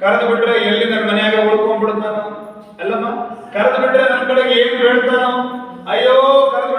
ಕರೆದು ಬಿಟ್ರೆ ಎಲ್ಲಿ ನನ್ನ ಮನೆಯಾಗ ಉಳ್ಕೊಂಡ್ಬಿಡ್ತಾನ? ಅಲ್ಲಮ್ಮ ಕರೆದು ಬಿಟ್ರೆ ನನ್ನ ಕಡೆಗೆ ಏನು ಹೇಳ್ತಾನ? ಅಯ್ಯೋ ಕರೆದು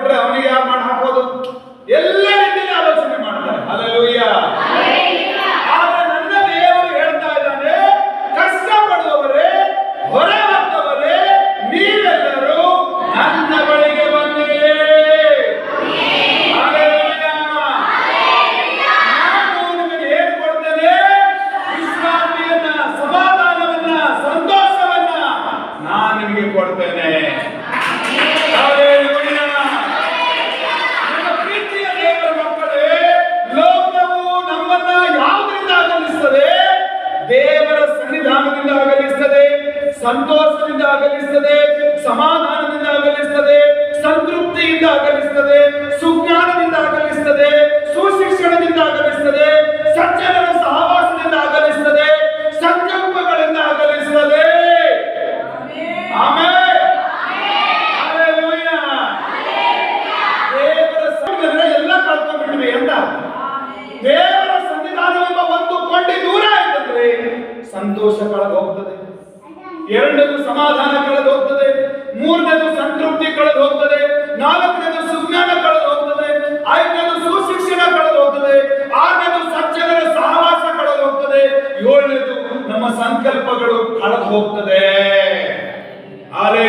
സന്തോഷത്തിന്റെ അകലിസതയെ സമാധാനം ಎರಡನೇದು ಸಮಾಧಾನ ಕಳೆದು ಹೋಗ್ತದೆ, ಮೂರನೇದು ಸಂತೃಪ್ತಿ ಕಳೆದು ಹೋಗ್ತದೆ, ನಾಲ್ಕನೇದು ಸುಜ್ಞಾನ ಕಳೆದು ಹೋಗ್ತದೆ, ಐದನೇದು ಸುಶಿಕ್ಷಣ ಕಳೆದು ಹೋಗ್ತದೆ, ಆರನೇದು ಸಜ್ಜನರ ಸಹವಾಸ ಕಳೆದು ಹೋಗ್ತದೆ, ಏಳನೇದು ನಮ್ಮ ಸಂಕಲ್ಪಗಳು ಕಳೆದು ಹೋಗ್ತದೆ. ಆಲೇ